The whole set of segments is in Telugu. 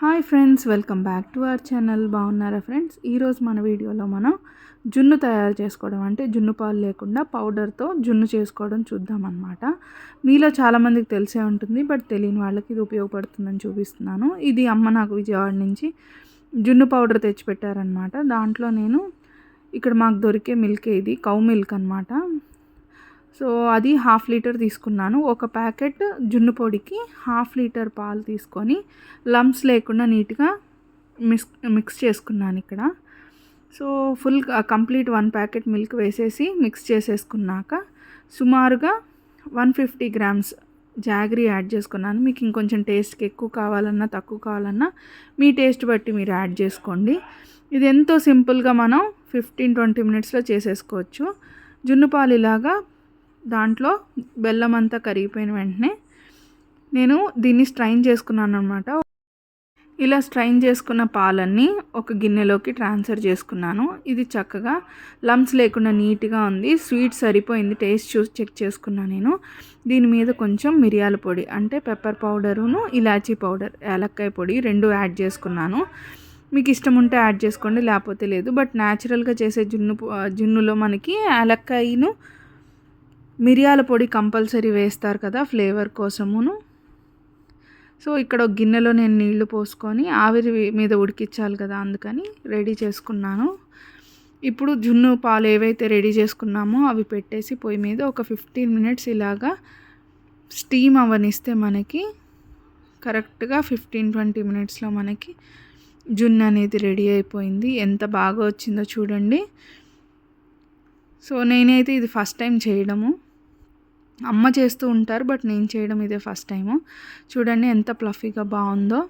Hi friends welcome back to our channel. బాగున్నారా ఫ్రెండ్స్? ఈరోజు మన వీడియోలో మనం జున్ను తయారు చేసుకోవడం అంటే జున్ను పాలు లేకుండా పౌడర్తో జున్ను చేసుకోవడం చూద్దామన్నమాట. మీలో చాలామందికి తెలిసే ఉంటుంది బట్ తెలియని వాళ్ళకి ఇది ఉపయోగపడుతుందని చూపిస్తున్నాను. ఇది అమ్మ నాకు విజయవాడ నుంచి జున్ను పౌడర్ తెచ్చిపెట్టారనమాట దాంట్లో నేను ఇక్కడ మాకు దొరికే మిల్క్ ఇది కౌ మిల్క్ అనమాట సో అది హాఫ్ లీటర్ తీసుకున్నాను. ఒక ప్యాకెట్ జున్ను పొడికి హాఫ్ లీటర్ పాలు తీసుకొని లమ్స్ లేకుండా నీట్గా మిక్స్ మిక్స్ చేసుకున్నాను ఇక్కడ. So full complete one packet milk వేసేసి మిక్స్ చేసేసుకున్నాక సుమారుగా one fifty grams jaggery add చేసుకున్నాను. మీకు ఇంకొంచెం టేస్ట్కి ఎక్కువ కావాలన్నా తక్కువ కావాలన్నా మీ టేస్ట్ బట్టి మీరు యాడ్ చేసుకోండి. ఇది ఎంతో సింపుల్గా మనం ఫిఫ్టీన్ ట్వంటీ మినిట్స్లో చేసేసుకోవచ్చు. జున్ను పాలు ఇలాగా దాంట్లో బెల్లం అంతా కరిగిపోయిన వెంటనే నేను దీన్ని స్ట్రైన్ చేసుకున్నాను అనమాట ఇలా స్ట్రైన్ చేసుకున్న పాలన్నీ ఒక గిన్నెలోకి ట్రాన్స్ఫర్ చేసుకున్నాను. ఇది చక్కగా లమ్స్ లేకుండా నీట్గా ఉంది. స్వీట్ సరిపోయింది. టేస్ట్ చూసి చెక్ చేసుకున్నాను నేను. దీని మీద కొంచెం మిరియాల పొడి అంటే పెప్పర్ పౌడరును ఇలాచీ పౌడర్ ఏలక్కాయ పొడి రెండు యాడ్ చేసుకున్నాను. మీకు ఇష్టం ఉంటే యాడ్ చేసుకోండి లేకపోతే లేదు. బట్ న్యాచురల్గా చేసే జున్ను జున్నులో మనకి ఏలక్కాయను మిరియాల పొడి కంపల్సరీ వేస్తారు కదా ఫ్లేవర్ కోసమును. సో ఇక్కడ ఒక గిన్నెలో నేను నీళ్ళు పోసుకొని ఆవిరి మీద ఉడికించాలి కదా అందుకని రెడీ చేసుకున్నాను. ఇప్పుడు జున్ను పాలు ఏవైతే రెడీ చేసుకున్నామో అవి పెట్టేసి పొయ్యి మీద ఒక ఫిఫ్టీన్ మినిట్స్ ఇలాగా స్టీమ్ అవనిస్తే మనకి కరెక్ట్గా ఫిఫ్టీన్ ట్వంటీ మినిట్స్లో మనకి జున్ను అనేది రెడీ అయిపోయింది. ఎంత బాగా వచ్చిందో చూడండి. సో నేనైతే ఇది ఫస్ట్ టైం చేయడము. అమ్మ చేస్తూ ఉంటారు బట్ నేను చేయడం ఇదే ఫస్ట్ టైము. చూడండి ఎంత ప్లఫీగా బాగుందో.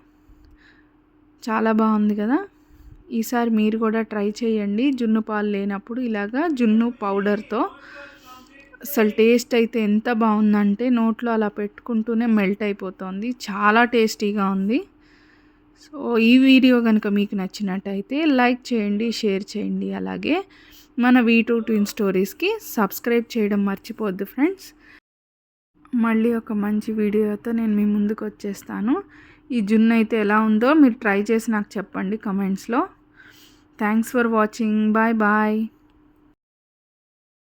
చాలా బాగుంది కదా. ఈసారి మీరు కూడా ట్రై చేయండి. జున్ను పాలు లేనప్పుడు ఇలాగా జున్ను పౌడర్తో. అసలు టేస్ట్ అయితే ఎంత బాగుందంటే నోట్లో అలా పెట్టుకుంటూనే మెల్ట్ అయిపోతుంది. చాలా టేస్టీగా ఉంది. సో ఈ వీడియో కనుక మీకు నచ్చినట్టయితే లైక్ చేయండి షేర్ చేయండి. అలాగే మన వీ టూ ట్విన్ స్టోరీస్కి సబ్స్క్రైబ్ చేయడం మర్చిపోద్దు ఫ్రెండ్స్ మళ్ళీ ఒక మంచి వీడియోతో నేను మీ ముందుకు వచ్చేస్తాను. ఈ జున్ను అయితే ఎలా ఉందో మీరు ట్రై చేసి నాకు చెప్పండి కమెంట్స్లో thanks for watching bye bye